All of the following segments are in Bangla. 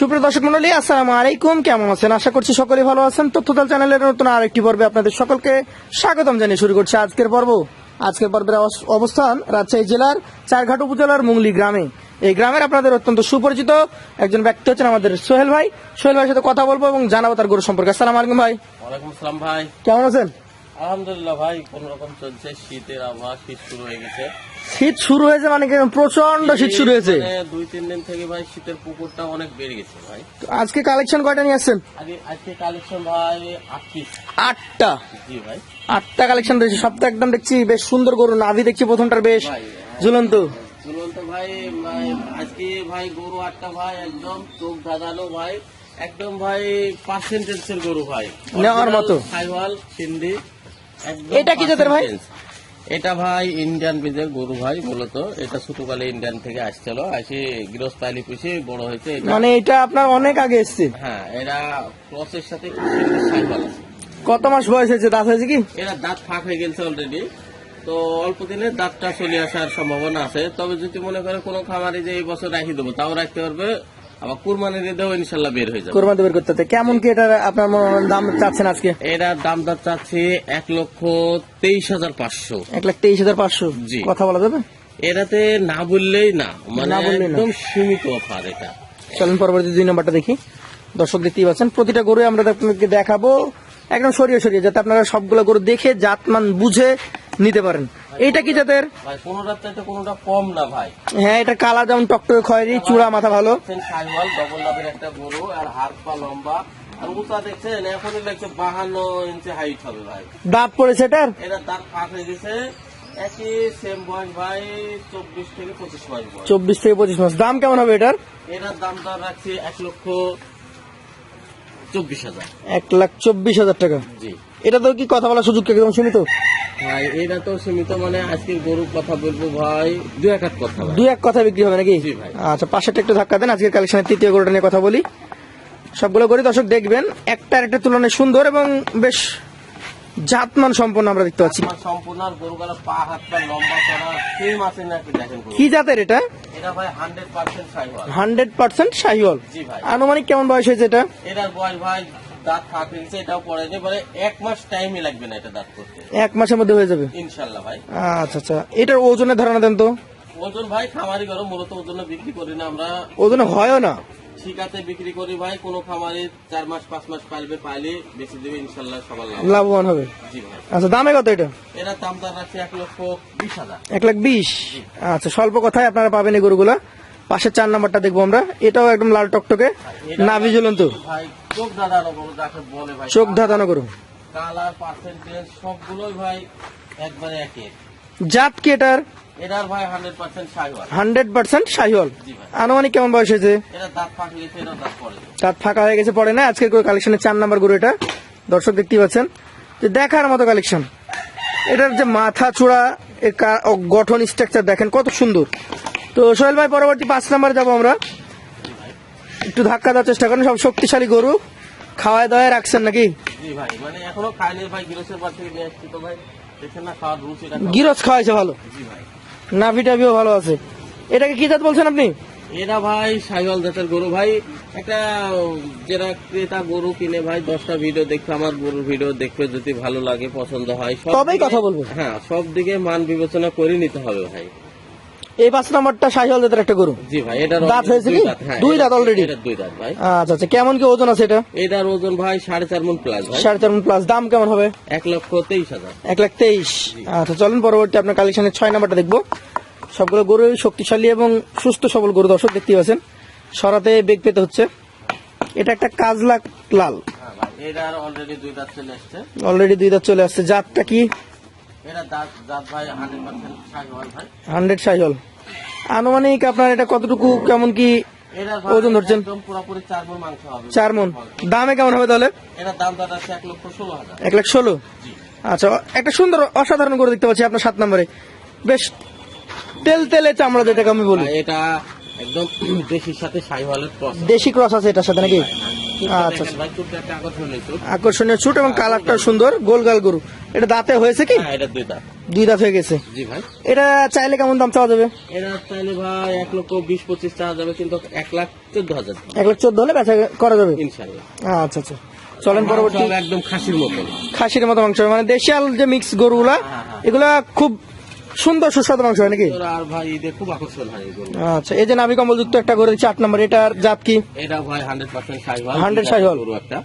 সুপ্রিয় দর্শক মন্ডলী আসসালামু আলাইকুম। কেমন আছেন? আশা করছি সকলে ভালো আছেন। তথ্যতাল চ্যানেলের নতুন আরেকটি পর্বে আপনাদের সকলকে স্বাগতম জানিয়ে শুরু করছি আজকের পর্ব। আজকের পর্বের অবস- অবস্থান রাজশাহী জেলার চারঘাট উপজেলার মুংলি গ্রামে। এই গ্রামের আপনাদের অত্যন্ত সুপরিচিত একজন ব্যক্তি হচ্ছেন আমাদের সোহেল ভাই। সোহেল ভাইয়ের সাথে কথা বলব এবং জানাব তার গরু সম্পর্কে। আসসালামু আলাইকুম ভাই। ভাই। কেমন আছেন? আলহামদুলিল্লাহ ভাই কোন রকম চলছে। শীতের আবহাওয়া শীত শুরু হয়ে গেছে। শীত শুরু হয়েছে মানে কি প্রচণ্ড শীত শুরু হয়েছে? মানে দুই তিন দিন থেকে ভাই শীতের পুকুরটা অনেক বেড়ে গেছে ভাই। আজকে কালেকশন কয়টা নিয়ে আসছেন? আজকে কালেকশন ভাই আট পিস আটটা? জি ভাই। আটটা কালেকশন রয়েছে। সবটা একদম দেখছি বেশ সুন্দর গরু। নাভি দেখছি প্রথমটার বেশ। ঝুলন্ত। ঝুলন্ত ভাই আজকে ভাই গরু আটটা ভাই একদম চোখ ধাঁধানো ভাই। একদম ভাই পার্সেন্টেজের গরু ভাই। নেওয়ার মতো। সাইওয়াল সিন্ধি। এটা কি জাতের ভাই? এটা ভাই ইন্ডিয়ান বীজের গরু ভাই মূলত। এটা ছোটকালে ইন্ডিয়ান থেকে আসছিল। আসে গৃহস্থ আলি পুষে বড় হয়েছে। মানে এটা আপনার অনেক আগে এসছে? হ্যাঁ এরা ক্রসের সাথে কত মাস বয়স হয়েছে? দাঁত হয়েছে কি? এরা দাঁত ফাঁক হয়ে গেছে অলরেডি তো অল্প দিনে দাঁতটা চলে আসার সম্ভাবনা আছে। তবে যদি মনে করে কোনো খামারে যে এই বছর রাখি দেবো তাও রাখতে পারবে। আবার কুরবানি দিতেও ইনশাল্লাহ বের হয়ে যাবে। কোরবানি বের করতে হতে। কেমন কি এটা আপনার দাম চাচ্ছেন আজকে? এরা দাম দর চাচ্ছে এক লক্ষ তেইশ হাজার পাঁচশো। এক লাখ তেইশ হাজার পাঁচশো? জি। কথা বলা যাবে? এরাতে না বললেই না মানে না বললেই না। একদম সীমিত অফার এটা। চলেন পরবর্তী দুই নম্বরটা দেখি। দর্শক দেখতেই পাচ্ছেন প্রতিটা গরু আমরা দেখাবো। একদম সরিয়ে সরিয়ে যাতে আপনারা সবগুলো গরু দেখে জাতমান বুঝে নিতে পারেন। এইটা কি জাতের? ভাই কোনোটার চাইতে কোনোটা কম না ভাই। হ্যাঁ এটা কালা যেমন টকটকে খয়েরি চূড়া মাথা ভালো। সাইওয়াল ডবল লাভের একটা গরু আর হাত পা লম্বা। আর উঁচা দেখছেন এখনই লাগছে বাহান্ন ইঞ্চি হাইট হবে ভাই। দাঁত পড়েছে এটার? এটা দাঁত ফাঁক হয়ে গেছে একই সেম বয়স ভাই চব্বিশ থেকে পঁচিশ বয়স চব্বিশ থেকে পঁচিশ মাস। দাম কেমন হবে এটার? এটার দাম দর রাখছি এক লক্ষ চব্বিশ হাজার। এক লাখ চব্বিশ হাজার টাকা। জি। এটা তো কি কথা বলার সুযোগ একদম সীমিত ভাই এটা তো সীমিত মানে আজকে গরুর কথা বলব ভাই দু এক হাত কথা দুই এক কথা বিক্রি হবে নাকি? আচ্ছা পাশেরটা একটু ধাক্কা দেন আজকের কালেকশনের তৃতীয় গরুটা নিয়ে কথা বলি। সবগুলো গরু দর্শক দেখবেন একটা একটা তুলনায় সুন্দর এবং বেশ জাতমান সম্পন্ন আমরা দেখতে পাচ্ছি। সম্পূর্ণ গরুগুলো পা হাত পা লম্বা করা সেম আছে নাকি দেখেন কি জাতের এটা? এটা ভাই hundred percent Sahiwal hundred percent Sahiwal. জি ভাই। আনুমানিক কেমন বয়স হয়েছে এটা? এটার বয়স ভাই দাঁত ফাঁক হয়েছে এটাও পড়েনি মানে এক মাস টাইমই লাগবে না এটা দাঁত করতে। এক মাসের মধ্যে হয়ে যাবে? ইনশাল্লাহ ভাই। আচ্ছা আচ্ছা। এটার ওজনের ধারণা দেন তো। ওজন ভাই খামারি গরম মূলত ওজনে বিক্রি করি না আমরা। ওজনে হয়ও না? ঠিকাতে বিক্রি করি ভাই কোনো খামারে চার মাস পাঁচ মাস পাইবে পাইলে বেশি দেবে ইনশাল্লাহ সবার লাভবান হবে? জি ভাই। আচ্ছা দামে কত এটা? এরা দাম দর রাখছে এক লক্ষ বিশ হাজার। এক লাখ বিশ? আচ্ছা স্বল্প কথায় আপনারা পাবেন এই গরুগুলা। পাশের চার নাম্বারটা দেখব আমরা। এটাও একদম লাল টকটকে। নাভি ঝুলন্ত ভাই চোখ দাদানো গরু যাকে বলে ভাই চোখ ধাঁধানো গরু কালার পার্সেন্টেজ সবগুলোই ভাই একবারে একে। জাত কি এটার? এটার ভাই hundred percent Sahiwal. Hundred percent Sahiwal আনুমানিক কেমন বয়স হয়েছে? এটা দাঁত ফাঁক গেছে এটা দাঁত পড়ে। তার ফাঁকা হয়ে গেছে পড়ে না? আজকের কালেকশনের চার নাম্বার গরু এটা। দর্শক দেখতেই পাচ্ছেন। যে দেখার মতো কালেকশন এটার যে মাথা চূড়া গঠন স্ট্রাকচার দেখেন কত সুন্দর। তো সোহেল ভাই পরবর্তী পাঁচ নাম্বার যাব আমরা। একটু ধাক্কা দেওয়ার চেষ্টা করেন সব শক্তিশালী গরু। খাওয়ায় দাওয়ায় রাখছেন নাকি? ভাই মানে এখনও খাইনি ভাই গিরসের বার থেকে নিয়ে আসছি তো ভাই। দেখছেন না খাওয়ার রুচিটা গিরস খাওয়াইছে ভালো? ভাই। নাভি টাভিও ভালো আছে। এটাকে কি জাত বলছেন আপনি? এরা ভাই সাইওয়াল জাতের গরু ভাই। একটা যারা ক্রেতা গরু কিনে ভাই দশটা ভিডিও দেখবে আমার গরুর ভিডিও দেখবে যদি ভালো লাগে পছন্দ হয় সব তবেই কথা বলব। হ্যাঁ সব দিকে মান বিবেচনা করে নিতে হবে ভাই। এই পাঁচ নাম্বারটা শাহিওয়াল জাতের একটা গরু। জি ভাই এটার দাঁত হয়েছে কি? হ্যাঁ, দুই এটা- দাঁত already? এটার দুই দাঁত ভাই। আচ্ছা আচ্ছা কেমন কি ওজন আছে এটা? এটার ওজন ভাই সাড়ে চার মন প্লাস সাড়ে চার মন প্লাস দাম কেমন হবে? এক লক্ষ তেইশ হাজার। এক লাখ তেইশ। আচ্ছা চলেন পরবর্তী আপনার কালেকশনের ছয় নাম্বারটা দেখব। সবগুলো গরু শক্তিশালী এবং সুস্থ সবল গরু দর্শক দেখতে পাচ্ছেন। সরাতে বেগ পেতে হচ্ছে। এটা একটা কাজলা লাল। হ্যাঁ অলরেডি দুই দাঁত চলে এসছে অলরেডি দুই দাঁত চলে আসছে। জাতটা কি? এটা হান্ড্রেড সাইহল আনুমানিক আপনার এটা কতটুকু কেমন কি ওজন ধরছেন? চার মন দামে কেমন হবে তাহলে? এক লাখ ষোলো? আচ্ছা একটা সুন্দর অসাধারণ করে দেখতে পাচ্ছি আপনার সাত নম্বরে। বেশ তেল তেলে চামড়া যেটাকে আমি বলি। এটা একদম দেশির সাথে দেশি ক্রস আছে এটার সাথে নাকি? আচ্ছা, চুপটা একটা আকর্ষণীয় ছুট এবং কালারটা সুন্দর গোল গাল গরু। এটা দাঁতে হয়েছে কি? হ্যাঁ এটা দুই দাঁত। দুই দাঁত হয়ে গেছে। জি ভাই। এটা চাইলে কেমন দাম চাওয়া যাবে? এরা চাইলে ভাই এক লক্ষ বিশ পঁচিশ টাকা যাবে কিন্তু এক লাখ চোদ্দ হাজার। এক লাখ চোদ্দ হলে বেচা করা যাবে? ইনশাল্লাহ আচ্ছা আচ্ছা। চলেন পরবর্তী। একদম খাসির মতন। খাসির মতো মাংস। মানে দেশিয়াল যে মিক্স গরুগুলা হ্যাঁ, হ্যাঁ। এগুলা খুব সুন্দর সুস্বাদু মাংস হয় নাকি? আর ভাই ঈদে খুব আকর্ষণ হয় আচ্ছা এই যে নাভি কম্বল যুক্ত একটা গরু দিচ্ছে আট নম্বর এটার জাত কি? এটা ভাই হান্ড্রেড পার্সেন্ট সাইহল 100 সাইহল। একটা।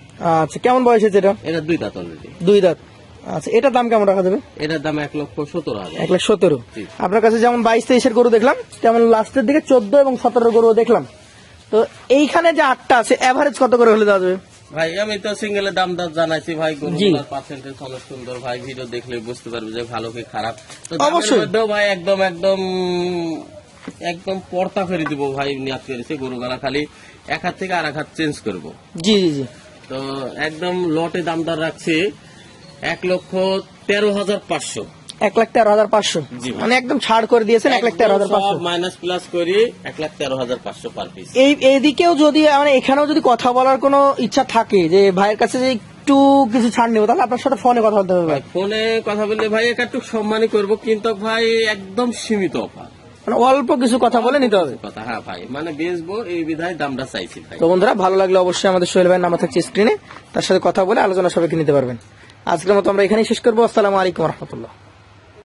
আচ্ছা কেমন বয়স হয়েছে এটা? এটা দুই দাঁত অলরেডি দুই দাঁত। আচ্ছা এটার দাম কেমন রাখা যাবে? এটার দাম এক লক্ষ সতেরো হাজার। এক লাখ সতেরো। আপনার কাছে যেমন বাইশ তেইশের গরু দেখলাম তেমন লাস্টের দিকে চোদ্দ এবং সতেরো গরু দেখলাম। তো এইখানে যে আটটা আছে এভারেজ কত করে হলে দেওয়া যাবে? ভাই আমি তো সিঙ্গেলের দাম দাম জানাইছি ভাই গরুগুলোর পার্সেন্টেজ অনেক সুন্দর। ভাই ভিডিও দেখলে বুঝতে পারবে যে ভালো কি খারাপ। তো অবশ্যই। ভাই একদম একদম একদম পর্তা ফেরে দিব ভাই নিয়াত করেছে গরুগুলা খালি এক হাত থেকে আর এক হাত চেঞ্জ করব। জি জি জি। তো একদম লটে দামদার রাখছি এক লক্ষ তেরো হাজার পাঁচশো। এক লাখ তেরো হাজার পাঁচশো। মানে একদম ছাড় করে দিয়েছেন এক লাখ তেরো হাজার পাঁচশো। মাইনাস প্লাস করি এক লাখ তেরো হাজার পাঁচশো পার পিস এই এইদিকেও যদি মানে এখানেও যদি কথা বলার কোনো ইচ্ছা থাকে যে ভাইয়ের কাছে যে একটু কিছু ছাড় নেব তাহলে আপনার সাথে ফোনে কথা বলতে হবে ভাই। ফোনে কথা বললে ভাই একটু সম্মানই করব কিন্তু ভাই একদম সীমিত অফার মানে অল্প কিছু কথা বলে নিতে হবে। কথা হ্যাঁ ভাই মানে বেচবো এই বিধায় দামটা চাইছি ভাই। তো বন্ধুরা ভালো লাগলে অবশ্যই আমাদের সোহেল ভাইয়ের নাম্বার থাকছে স্ক্রিনে তার সাথে কথা বলে আলোচনা সবাইকে নিতে পারবেন। আজকের মতো আমরা এখানেই শেষ করব। আসসালামু আলাইকুম রহমতুল্লাহ।